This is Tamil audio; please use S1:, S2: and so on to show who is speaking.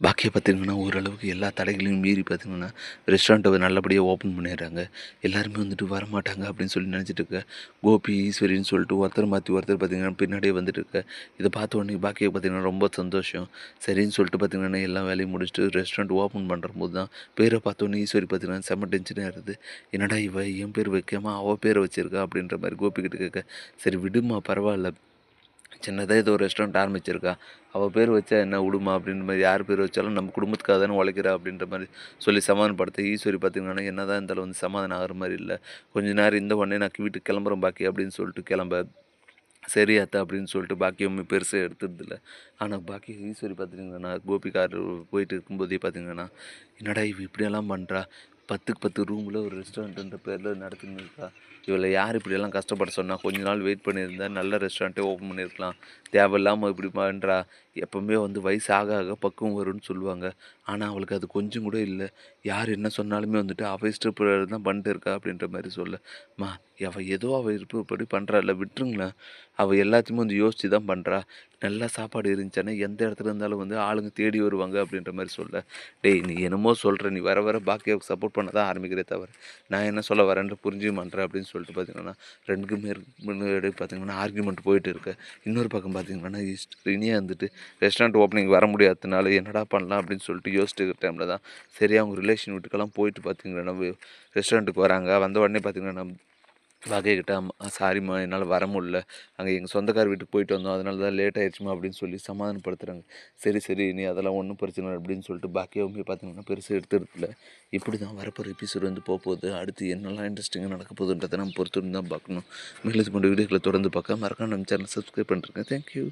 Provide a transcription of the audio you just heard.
S1: பாக்கிய பார்த்தீங்கன்னா ஓரளவுக்கு எல்லா தடைகளையும் மீறி பார்த்தீங்கன்னா ரெஸ்டாரண்ட்டை நல்லபடியாக ஓப்பன் பண்ணிடுறாங்க. எல்லாருமே வந்துட்டு வரமாட்டாங்க அப்படின்னு சொல்லி நினச்சிட்டு இருக்க. கோபி ஈஸ்வரின்னு சொல்லிட்டு ஒருத்தர் மாற்றி ஒருத்தர் பார்த்தீங்கன்னா பின்னாடியே வந்துட்டு இருக்க. இதை பார்த்த உடனே பாக்கிய பார்த்தீங்கன்னா ரொம்ப சந்தோஷம். சரின்னு சொல்லிட்டு பார்த்தீங்கன்னா எல்லா வேலையும் முடிச்சுட்டு ரெஸ்டாரண்ட் ஓப்பன் பண்ணுற போது தான் பேரை பார்த்தோன்னே ஈஸ்வரி பார்த்தீங்கன்னா செம்ம டென்ஷனாக இருக்குது என்னடா இவ? என் பேர் வைக்காமல் அவள் பேரை வச்சிருக்கா? அப்படின்ற மாதிரி கோபிக்கிட்ட கேட்க சரி விடுமா பரவாயில்ல. சின்னதாக ஏதோ ஒரு ரெஸ்டாரண்ட் ஆரம்பிச்சிருக்கா. அவள் பேர் வச்சா என்ன விடுமா அப்படின்ற மாதிரி யார் பேர் வச்சாலும் நம்ம குடும்பத்துக்காக தானே உழைக்கிறா அப்படின்ற மாதிரி சொல்லி சமாதானப்படுத்த ஈஸ்வரி பார்த்தீங்கன்னா என்ன தான் இருந்தாலும் வந்து சமாதானம் ஆகிற மாதிரி இல்லை. கொஞ்ச நேரம் இந்த உடனே நான் வீட்டுக்கு கிளம்புறேன் பாக்கி அப்படின்னு சொல்லிட்டு கிளம்ப. சரி அத்தை அப்படின்னு சொல்லிட்டு பாக்கியம் பெருசாக எடுத்துருதில்ல ஆனால் பாக்கி ஈஸ்வரி பார்த்தீங்கன்னா கோபிகார் போயிட்டு இருக்கும்போதே பார்த்தீங்கன்னா என்னடா இவ இப்படியெல்லாம் பண்ணுறா பத்துக்கு பத்து ரூமில் ஒரு ரெஸ்டாரண்ட்டுன்ற பேரில் நடத்தின்னு இருக்கா இவளை யார் இப்படியெல்லாம் கஷ்டப்பட சொன்னால் கொஞ்ச நாள் வெயிட் பண்ணியிருந்தா நல்ல ரெஸ்டாரண்ட்டே ஓப்பன் பண்ணியிருக்கலாம். தேவையில்லாமல் இப்படி பண்ணுறா எப்போவுமே வந்து வயசு ஆக ஆக பக்குவம் வரும்னு சொல்லுவாங்க. ஆனால் அவளுக்கு அது கொஞ்சம் கூட இல்லை. யார் என்ன சொன்னாலுமே வந்துட்டு அவள் இஷ்டப்படி தான் பண்ணிட்டு இருக்கா? அப்படின்ற மாதிரி சொல்ல. மா அவள் ஏதோ அவள் இருப்பபடி பண்ணுறா இல்லை விட்டுருங்களேன். அவள் எல்லாத்தையுமே வந்து யோசித்து தான் பண்ணுறா நல்லா சாப்பாடு இருந்துச்சுன்னா எந்த இடத்துல இருந்தாலும் வந்து ஆளுங்க தேடி வருவாங்க அப்படின்ற மாதிரி சொல்ல. டேய் நீ என்னமோ சொல்கிற நீ வர வர பாக்கியாவுக்கு சப்போர்ட் பண்ண தான் ஆரம்பிக்கிறே தவிர நான் என்ன சொல்ல வரேன்ற புரிஞ்சு பண்ணுறேன் அப்படின்னு சொல்லிட்டு பார்த்தீங்கன்னா ரெண்டுக்கு மேற்கு முன்னாடி பார்த்தீங்கன்னா ஆர்குமெண்ட் போயிட்டு இருக்கு. இன்னொரு பக்கம் பார்த்தீங்கன்னா இனியா வந்துட்டு ரெஸ்டாரண்ட் ஓப்பனிங் வர முடியாததுனால என்னடா பண்ணலாம் அப்படின்னு சொல்லிட்டு யோசிச்சுட்டு இருக்கிற டைமில் தான். சரி அவங்க ரிலேஷன் வீட்டுக்கெல்லாம் போயிட்டு பார்த்தீங்கன்னா ரெஸ்டாரண்ட்டுக்கு வராங்க. வந்த உடனே பார்த்தீங்கன்னா வகைகிட்ட சாரிம்மா என்னால் வர முடில அங்கே எங்கள் சொந்தக்கார் வீட்டுக்கு போயிட்டு வந்தோம். அதனால தான் லேட் ஆயிடுச்சுமா அப்படின்னு சொல்லி சமாதானப்படுத்துகிறாங்க சரி சரி நீ அதெல்லாம் ஒன்றும் பிரச்சனை இல்லை அப்படின்னு சொல்லிட்டு பாக்கியாவுமே பார்த்தீங்கன்னா பெருசாக எடுத்துருக்குல இப்படி தான் வரப்போகிற எபிசோடு வந்து போக போகுது. அடுத்து என்னெல்லாம் இன்ட்ரெஸ்டிங்காக நடக்க போகுதுன்றதை நம்ம பொறுத்து தான் பார்க்கணும். மேலே இது போன்ற வீடியோக்களை தொடர்ந்து பார்க்க மறக்காம நம்ம சேனல் சப்ஸ்கிரைப் பண்ணிருக்கேன் தேங்க்யூ